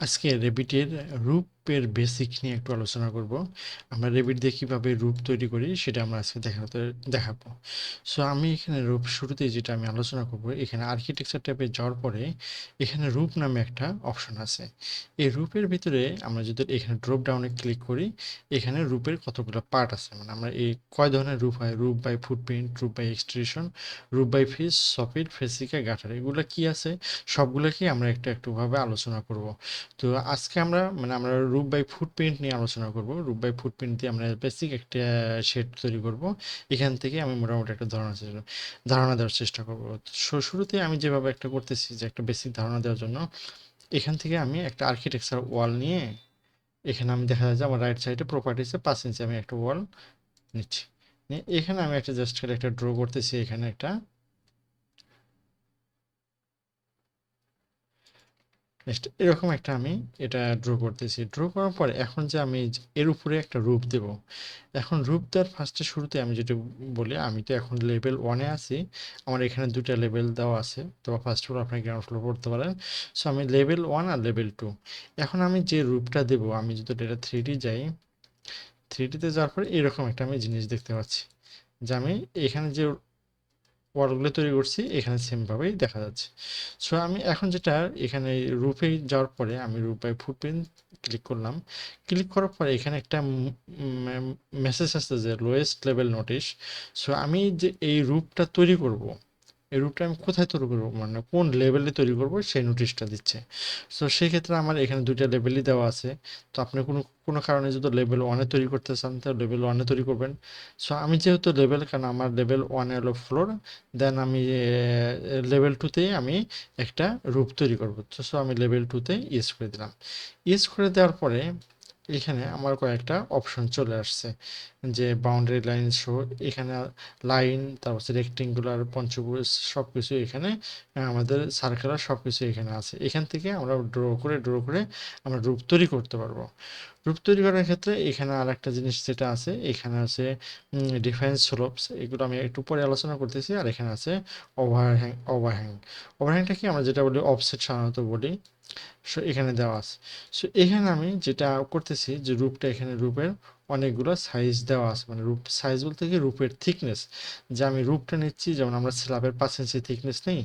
আজকে রেবিটের রূপের বেসিক নিয়ে একটু আলোচনা করব। আমরা রেবিট দিয়ে কীভাবে রূপ তৈরি করি সেটা আমরা আজকে দেখাতে, দেখাবো। সো আমি এখানে রূপ শুরুতেই যেটা আমি আলোচনা করব, এখানে আর্কিটেকচার ট্যাবে যাওয়ার পরে এখানে রূপ নামে একটা অপশন আছে। এই রূপের ভিতরে আমরা যদি এখানে ড্রপ ডাউনে ক্লিক করি, এখানে রূপের কতগুলো পার্ট আছে? মানে আমরা এই কয় ধরনের রূপ হয়? Roof by footprint roof by extrusion roof by face সফিট ফেসিকা গাটার এগুলো কি আছে? সবগুলোকেই আমরা একটু একটুভাবে আলোচনা করব। তো আজকে আমরা মানে আমরা রূপ বাই ফুটপ্রিন্ট নিয়ে আলোচনা করব। রূপ বাই ফুটপ্রিন্ট দিয়ে আমরা বেসিক একটা শেড তৈরি করব। এখান থেকে আমি মোটামুটি একটা ধারণা ধারণা দেওয়ার চেষ্টা করব। শুরুতে আমি যেভাবে একটা করতেছি যে একটা বেসিক ধারণা দেওয়ার জন্য, এখান থেকে আমি একটা আর্কিটেকচার ওয়াল নিয়ে, এখানে আমি দেখা যায় যে আমার রাইট সাইডে প্রপার্টিসে পাঁচ ইঞ্চি আমি একটা ওয়াল নিচ্ছি। এখানে আমি একটা জাস্ট একটা ড্র করতেছি, এখানে একটা। নেক্সট এরকম একটা আমি এটা ড্র করতেছি। ড্র করার পর এখন যে আমি এর উপরে একটা রূপ দেব। এখন রূপ দেওয়ার ফার্স্টে শুরুতে আমি যেটা বলি, আমি তো এখন লেভেল ওয়ানে আছি। আমার এখানে দুটা লেভেল দেওয়া আছে। তো ফার্স্ট ফ্লোর আপনি গ্রাউন্ড ফ্লোর করতে পারেন। সো আমি লেভেল ওয়ান আর লেভেল টু এখন আমি যে রূপটা দেব, আমি যদি এটা থ্রি ডি যাই থ্রি ডিতে যাওয়ার পরে এরকম একটা আমি জিনিস দেখতে পাচ্ছি। যে আমি এখানে যে ওয়ার্ডগুলো তৈরি করছি, এখানে সেমভাবেই দেখা যাচ্ছে। সো আমি এখন যেটা, এখানে রূপে যাওয়ার পরে আমি রূপায় ফুটপ্রিন্ট ক্লিক করলাম। ক্লিক করার পরে এখানে একটা মেসেজ আসছে যে লোয়েস্ট লেভেল নোটিশ সো আমি যে এই রূপটা তৈরি করব এই রুটটা আমি কোথায় তৈরি করব? মানে কোন লেভেলে তৈরি করব? সেই নোটিশটা দিচ্ছে। সো সেই ক্ষেত্রে আমার এখানে দুইটা লেভেলই দেওয়া আছে। তো আপনি কোনো কোনো কারণে যদি লেভেল ওয়ানে তৈরি করতে চান, তাহলে লেভেল ওয়ানে তৈরি করবেন। সো আমি যেহেতু লেভেল কারণ আমার লেভেল ওয়ানে হলো ফ্লোর দেন আমি লেভেল টুতেই আমি একটা রূপ তৈরি করব। সো আমি লেভেল টুতে ইউজ করে দিলাম। ইউজ করে দেওয়ার পরে এখানে আমার কয়েকটা অপশন চলে আসছে। যে বাউন্ডারি লাইন শো এখানে লাইন তারপর রেক্টেঙ্গুলার পঞ্চভুজ সব কিছু এখানে আমাদের সার্কেলার সব কিছু এখানে আছে। এখান থেকে আমরা ড্র করে ড্র করে আমরা রূপ তৈরি করতে পারব। রূপ তৈরি করার ক্ষেত্রে এখানে আর একটা জিনিস যেটা আছে, এখানে আছে ডিফেন্স স্লোপস এগুলো আমি একটু পরে আলোচনা করতেছি। আর এখানে আছে ওভারহ্যাং ওভারহ্যাং ওভারহ্যাংটা কি আমরা যেটা বলি অফসেট সাধারণত বলি। সো এখানে দেওয়া আছে। সো এখানে আমি যেটা করতেছি যে রূপটা এখানে রূপের অনেকগুলো সাইজ দেওয়া আছে। মানে রূপ সাইজ বলতে কি? রূপের থিকনেস যে আমি রূপটা নিচ্ছি, যেমন আমরা স্ল্যাবের পাঁচ ইঞ্চি থিকনেস নেই,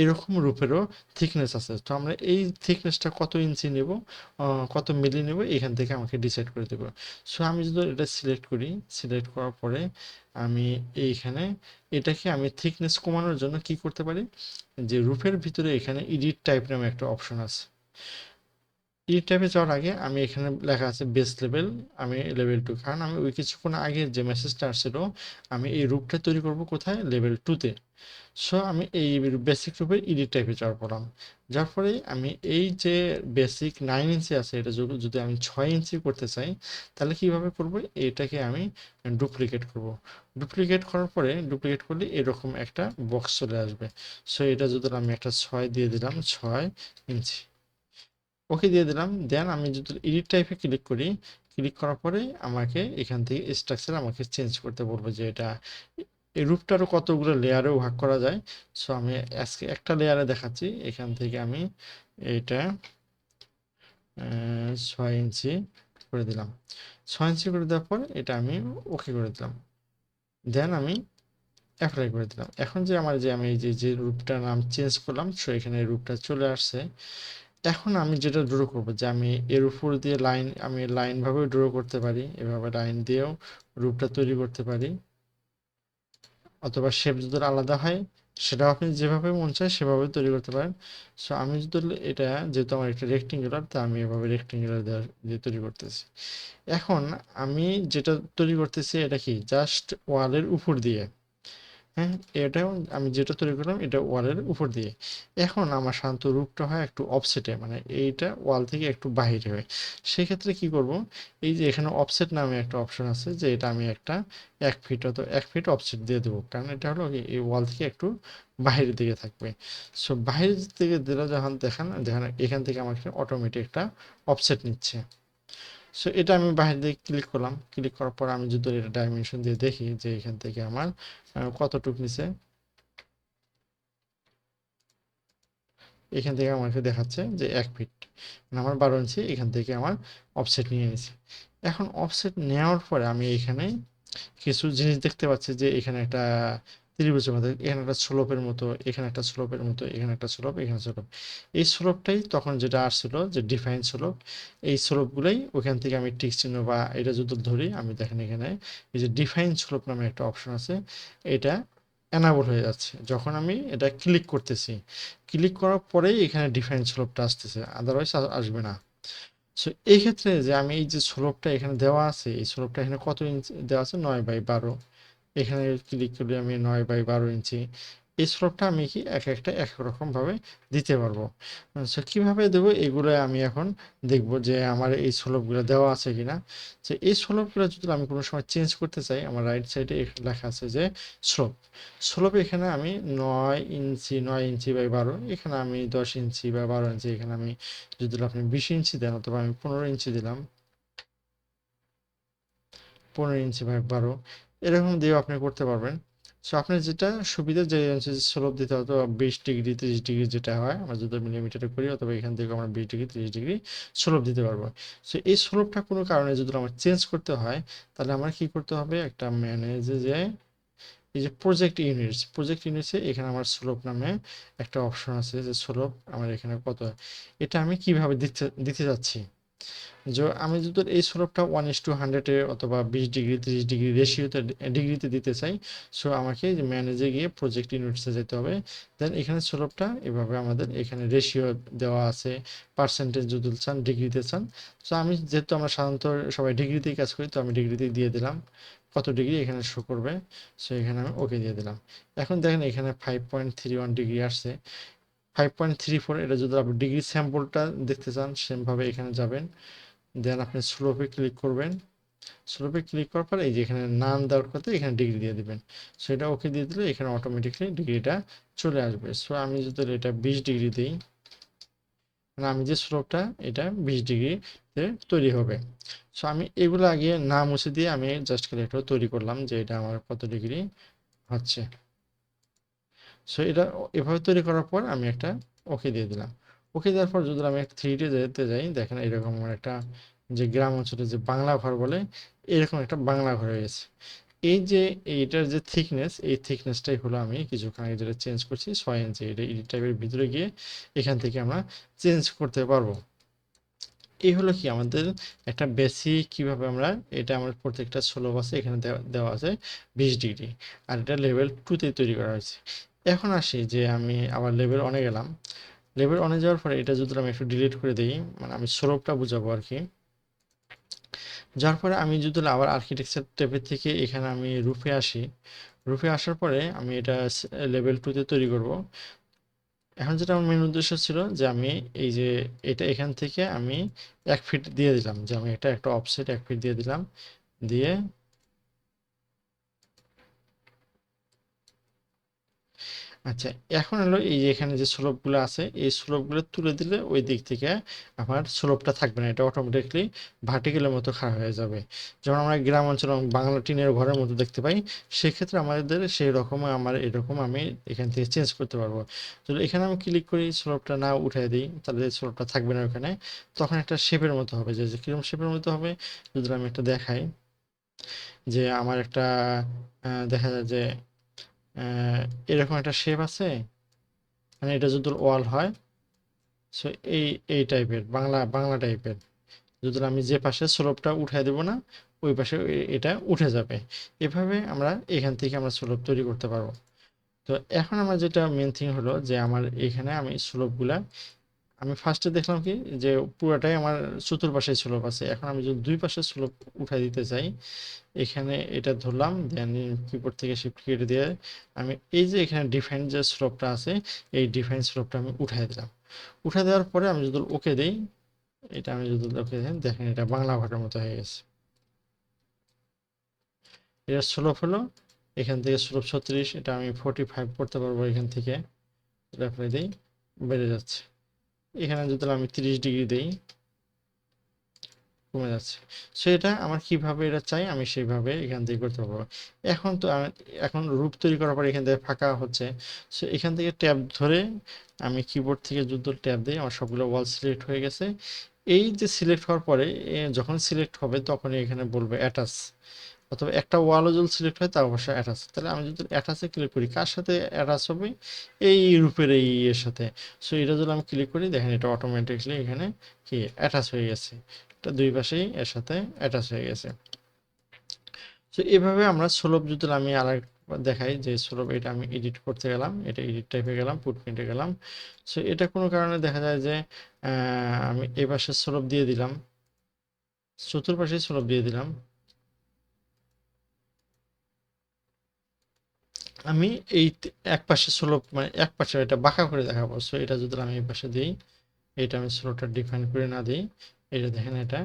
এরকম রূপেরও থিকনেস আছে। তো আমরা এই থিকনেসটা কত ইঞ্চি নেব কত মিলি নেব, এখান থেকে আমাকে ডিসাইড করে দেবো। সো আমি যদি এটা সিলেক্ট করি সিলেক্ট করার পরে আমি এইখানে এটাকে আমি থিকনেস কমানোর জন্য কি করতে পারি? যে রূপের ভিতরে এখানে এডিট টাইপ নামে একটা অপশন আছে। ই ট্যাবে যাওয়ার আগে আমি এখানে লেখা আছে বেস লেভেল আমি লেভেল টু কারণ আমি ওই কিছুক্ষণ আগে যে মেসেজটা আসছিল, আমি এই রূপটা তৈরি করব কোথায়? লেভেল টুতে সো আমি এই বেসিক রূপে ইডিট টাইপে যাওয়ার পড়লাম। যার ফলে আমি এই যে বেসিক নাইন ইঞ্চি আছে, এটা যদি আমি ছয় ইঞ্চি করতে চাই, তাহলে কীভাবে করব? এটাকে আমি ডুপ্লিকেট করব। ডুপ্লিকেট করার পরে ডুপ্লিকেট করলে এরকম একটা বক্স চলে আসবে। সো এটা যদি আমি একটা ছয় দিয়ে দিলাম, ছয় ইঞ্চি ওকে দিয়ে দিলাম। দেন আমি যদি এডিট টাইপে ক্লিক করি ক্লিক করার পরে আমাকে এখান থেকে স্ট্রাকচার আমাকে চেঞ্জ করতে বলব যে এটা এই রূপটারও কতগুলো লেয়ারেও ভাগ করা যায়। সো আমি আজকে একটা লেয়ারে দেখাচ্ছি। এখান থেকে আমি এটা ছয় ইঞ্চি করে দিলাম। ছয় ইঞ্চি করে দেওয়ার পর এটা আমি ওকে করে দিলাম। দেন আমি অ্যাপ্লাই করে দিলাম। এখন যে আমার যে আমি যে যে রূপটার নাম চেঞ্জ করলাম সো এখানে রূপটা চলে আসছে। এখন আমি যেটা ড্র করব যে আমি এর উপর দিয়ে লাইন আমি লাইনভাবেও ড্র করতে পারি, এভাবে লাইন দিয়েও রূপটা তৈরি করতে পারি। অথবা শেপ যদি আলাদা হয়, সেটাও আপনি যেভাবে মন চায় সেভাবে তৈরি করতে পারেন। সো আমি যদি এটা, যেহেতু আমার একটা রেক্টেঙ্গুলার তা আমি এভাবে রেক্টেঙ্গুলার দিয়ে তৈরি করতেছি। এখন আমি যেটা তৈরি করতেছি, এটা কি? জাস্ট ওয়ালের উপর দিয়ে। হ্যাঁ এটাও আমি যেটা তৈরি করলাম এটা ওয়ালের উপর দিয়ে। এখন আমার শান্ত রূপটা হয় একটু অফসেটে মানে এইটা ওয়াল থেকে একটু বাহিরে হয়। সেক্ষেত্রে কি করব? এই যে এখানে অফসেট নামে একটা অপশন আছে, যে এটা আমি একটা এক ফিট অত এক ফিট অফসেট দিয়ে দেবো। কারণ এটা হলো এই ওয়াল থেকে একটু বাহিরের দিকে থাকবে। সো বাহিরের দিকে দিলে যখন দেখান, দেখেন এখান থেকে আমাকে অটোমেটিক একটা অফসেট নিচ্ছে। সো এটা আমি বাইরে দিয়ে ক্লিক করলাম। ক্লিক করার পর আমি যদি এটা ডাইমেনশন দিয়ে দেখি যে এখান থেকে আমার কতটুক নিচে এখান থেকে আমাকে দেখাচ্ছে যে এক ফিট মানে আমার বারো ইঞ্চি, এখান থেকে আমার অফসেট নিয়ে নিয়েছে। এখন অফসেট নেওয়ার পরে আমি এখানে কিছু জিনিস দেখতে পাচ্ছি যে এখানে একটা ত্রিভুজের মধ্যে এখানে একটা স্লোপের মতো, এখানে একটা স্লোপের মতো, এখানে একটা স্লোপ এখানে স্লোপ এই স্লোপটাই তখন যেটা আসছিল যে ডিফাইন স্লোপ এই স্লোপগুলোই ওখান থেকে আমি টিক চিহ্ন বা এটা যদি ধরি, আমি দেখেন এখানে এই যে ডিফাইন স্লোপ নামে একটা অপশন আছে, এটা অ্যানাবল হয়ে যাচ্ছে। যখন আমি এটা ক্লিক করতেছি ক্লিক করার পরেই এখানে ডিফাইন স্লোপটা আসতেছে আদারওয়াইজ আসবে না। সো এই ক্ষেত্রে যে আমি এই যে স্লোপটা এখানে দেওয়া আছে, এই স্লোপটা এখানে কত ইঞ্চ দেওয়া আছে? নয় বাই বারো। এখানে ক্লিক করলে আমি নয় বাই বারো ইঞ্চি, এই স্লোপটা আমি কি এক একটা এক রকমভাবে দিতে পারব। সো কীভাবে দেবো? এগুলো আমি এখন দেখব যে আমার এই স্লোপগুলো দেওয়া আছে কিনা। যে এই স্লোপগুলো যদি আমি কোনো সময় চেঞ্জ করতে চাই, আমার রাইট সাইডে লেখা আছে যে স্লোপ স্লোপ এখানে আমি নয় ইঞ্চি নয় ইঞ্চি বাই বারো, এখানে আমি দশ ইঞ্চি বা বারো ইঞ্চি, এখানে আমি যদি আপনি বিশ ইঞ্চি দেন অথবা আমি পনেরো ইঞ্চি দিলাম, পনেরো ইঞ্চি বাই বারো এরকম দিয়েও আপনি করতে পারবেন। সো আপনি যেটা সুবিধা, যে স্লোপ দিতে হতো বিশ ডিগ্রি, তিরিশ ডিগ্রি যেটা হয়, আমরা যদি মিলিমিটারে করি, অথবা এখান থেকে আমরা বিশ ডিগ্রি, তিরিশ ডিগ্রি স্লোপ দিতে পারব। সো এই স্লোপটা কোনো কারণে যদি আমার চেঞ্জ করতে হয়, তাহলে আমার কি করতে হবে? একটা ম্যানেজে যে, এই যে প্রজেক্ট ইউনিটস প্রজেক্ট ইউনিটসে এখানে আমার স্লোপ নামে একটা অপশন আছে যে, স্লোপ আমার এখানে কত এটা আমি কীভাবে দিতে দিতে যাচ্ছি? যে আমি যদি এই স্লোপটা ওয়ান ইস টু হান্ড্রেডে অথবা বিশ ডিগ্রি তিরিশ ডিগ্রি রেশিওতে ডিগ্রিতে দিতে চাই সো আমাকে ম্যানেজে গিয়ে প্রজেক্ট ইউনিটসে যেতে হবে দেন এখানে স্লোপটা এভাবে আমাদের এখানে রেশিও দেওয়া আছে পার্সেন্টেজ যদি চান ডিগ্রিতে চান সো আমি যেহেতু আমরা সাধারণত সবাই ডিগ্রিতেই কাজ করি তো আমি ডিগ্রিতেই দিয়ে দিলাম কত ডিগ্রি এখানে শো করবে সো এখানে আমি ওকে দিয়ে দিলাম। এখন দেখেন এখানে five point three one degree আসছে ফাইভ পয়েন্ট থ্রি ফোর এটা যদি আপনি ডিগ্রি স্যাম্পলটা দেখতে চান, সেমভাবে এখানে যাবেন। দেন আপনি স্লোপে ক্লিক করবেন। স্লোপে ক্লিক করার পর এই যে এখানে নাম দেওয়ার কথা, এখানে ডিগ্রি দিয়ে দিবেন। সো এটা ওকে দিয়ে দিলে এখানে অটোমেটিকলি ডিগ্রিটা চলে আসবে। সো আমি যদি এটা বিশ ডিগ্রি দিই মানে আমি যে স্লোপটা এটা বিশ ডিগ্রিতে তৈরি হবে। সো আমি এগুলো আগে না মুছে দিয়ে আমি জাস্ট খালি এটা তৈরি করলাম যে এটা আমার কত ডিগ্রি হচ্ছে। সো এটা এভাবে তৈরি করার পর আমি একটা ওকে দিয়ে দিলাম। ওকে দেওয়ার পর যদি আমি থ্রি ডি যেতে যাই, দেখেন এরকম একটা যে গ্রাম অঞ্চলে যে বাংলা ঘর বলে, এরকম একটা বাংলা ঘর হয়ে গেছে। এই যে এইটার যে থিকনেস এই থিকনেসটাই হলো আমি কিছুক্ষণ আগে যেটা চেঞ্জ করছি, ছয় ইঞ্চি এটা এডিট টাইপের ভিতরে গিয়ে এখান থেকে আমরা চেঞ্জ করতে পারব। এই হলো কি আমাদের একটা বেসিক কীভাবে আমরা এটা আমার প্রত্যেকটা ষোলো আছে, এখানে দেওয়া আছে বিশ ডিগ্রি আর এটা লেভেল টুতে তৈরি করা হয়েছে। এখন আসি যে আমি আবার লেভেল অনে গেলাম। লেভেল অনে যাওয়ার পরে এটা যদি আমি একটু ডিলিট করে দিই মানে আমি স্লোপটা বুঝাবো আর কি। যার পরে আমি যদি আবার আর্কিটেকচার ট্যাবের থেকে এখানে আমি রুফে আসি রুফে আসার পরে আমি এটা লেভেল টুতে তৈরি করব। এখন যেটা আমার মেন উদ্দেশ্য ছিল যে আমি এই যে এটা এখান থেকে আমি এক ফিট দিয়ে দিলাম, যে আমি এটা একটা অফসেট এক ফিট দিয়ে দিলাম, দিয়ে আচ্ছা এখন হলো এই যে এখানে যে স্লোপগুলো আছে, এই স্লোপগুলো তুলে দিলে ওই দিক থেকে আমার স্লোপটা থাকবে না, এটা অটোমেটিকলি ভার্টিক্যালের মতো খারাপ হয়ে যাবে। যেমন আমরা গ্রাম অঞ্চল বাংলা টিনের ঘরের মতো দেখতে পাই, সেক্ষেত্রে আমাদের সেই রকম আমার এরকম আমি এখান থেকে চেঞ্জ করতে পারব। যদি এখানে আমি ক্লিক করি, স্লোপটা না উঠিয়ে দিই, তাহলে স্লোপটা থাকবে না ওখানে, তখন একটা শেপের মতো হবে। যে কীরকম শেপের মতো হবে, যদি আমি একটা দেখাই, যে আমার একটা দেখা যায় যে এরকম একটা শেপ আছে। মানে এটা যদি ওয়াল হয় সো এই এই টাইপের বাংলা বাংলা টাইপের যদি আমি যে পাশে স্লোপটা উঠাই দেবো না, ওই পাশে এটা উঠে যাবে। এভাবে আমরা এখান থেকে আমরা স্লোপ তৈরি করতে পারব। তো এখন আমার যেটা মেন থিং হলো যে আমার এখানে আমি স্লোপগুলা আমি ফার্স্টে দেখলাম কি, যে পুরাটাই আমার চতুর্পাশে স্লোপ আছে। এখন আমি যদি দুই পাশে স্লোপ উঠাই দিতে চাই, এখানে এটা ধরলাম দেন কিবোর্ড থেকে শিফট কেটে দিয়ে আমি এই যে এখানে ডিফাইন যে স্লোপটা আছে, এই ডিফাইন স্লোপটা আমি উঠাই দিলাম। উঠে দেওয়ার পরে আমি যদি ওকে দিই, এটা আমি যদি ওকে দিই, দেখেন এটা বাংলা ঘরের মতো হয়ে গেছে। এটা স্লোপ হলো, এখান থেকে স্লোপ ছত্রিশ, এটা আমি ফোর্টি ফাইভ করতে পারব এখান থেকে। এটা দিই, বেড়ে যাচ্ছে। এখানে যদি আমি তিরিশ ডিগ্রি দেই, কমে যাচ্ছে। সো এটা আমার কীভাবে এটা চাই, আমি সেইভাবে এখান থেকে করতে পারব। এখন তো এখন রূপ তৈরি করার পর এখান থেকে ফাঁকা হচ্ছে। সো এখান থেকে ট্যাব ধরে আমি কিবোর্ড থেকে যুদ্ধ ট্যাব দিই আমার সবগুলো ওয়াল সিলেক্ট হয়ে গেছে। এই যে সিলেক্ট হওয়ার পরে যখন সিলেক্ট হবে তখনই এখানে বলবে অ্যাটাচ অথবা একটা ওয়ালও যদি সিলেক্ট হয় তা অবশ্যই অ্যাটাচ তাহলে আমি যদি অ্যাটাচে ক্লিক করি, কার সাথে অ্যাটাচ হবে? এই রূপের এই এর সাথে। সো এটা যদি আমি ক্লিক করি, দেখেন এটা অটোমেটিকলি এখানে কি? অ্যাটাচ হয়ে গেছে। এটা দুই পাশেই এর সাথে অ্যাটাচ হয়ে গেছে। তো এভাবে আমরা সুলভ যদি আমি আর দেখাই যে সুলভ এটা আমি এডিট করতে গেলাম, এটা এডিট টাইপে গেলাম ফুটপ্রিন্টে গেলাম। সো এটা কোনো কারণে দেখা যায় যে আমি এই পাশে সুলভ দিয়ে দিলাম। চতুর্পাশে সুলভ দিয়ে দিলাম। আমি এই এক পাশে স্লো মানে এক পাশে এটা বাঁকা করে দেখাবো। সো এটা যদি আমি এই পাশে দিই, এটা আমি স্লোটা ডিফাইন করে না দিই, এটা দেখেন এটা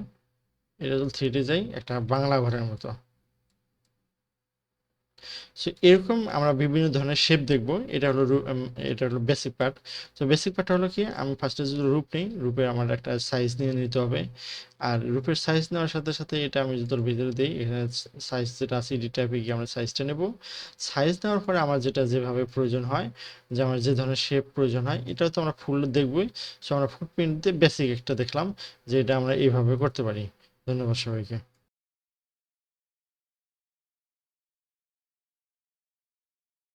এটা যদি থ্রি ডি যাই, একটা বাংলা ঘরের মতো। সো এরকম আমরা বিভিন্ন ধরনের শেপ দেখব। এটা হলো এটা হলো বেসিক পার্ট তো বেসিক পার্ট হলো কি, আমি ফার্স্টে যদি রূপ নিই, রূপে আমার একটা সাইজ নিয়ে নিতে হবে। আর রূপের সাইজ নেওয়ার সাথে সাথে এটা আমি যদি ভিতরে দিই, এখানে সাইজ যেটা আছে, এডিট টাইপে গিয়ে আমরা সাইজটা নেব। সাইজ নেওয়ার পরে আমার যেটা যেভাবে প্রয়োজন হয়, যে আমার যে ধরনের শেপ প্রয়োজন হয় এটাও তো আমরা ফুল দেখবই। সো আমরা ফুটপ্রিন্ট দিয়ে বেসিক একটা দেখলাম, যে এটা আমরা এইভাবে করতে পারি। ধন্যবাদ সবাইকে।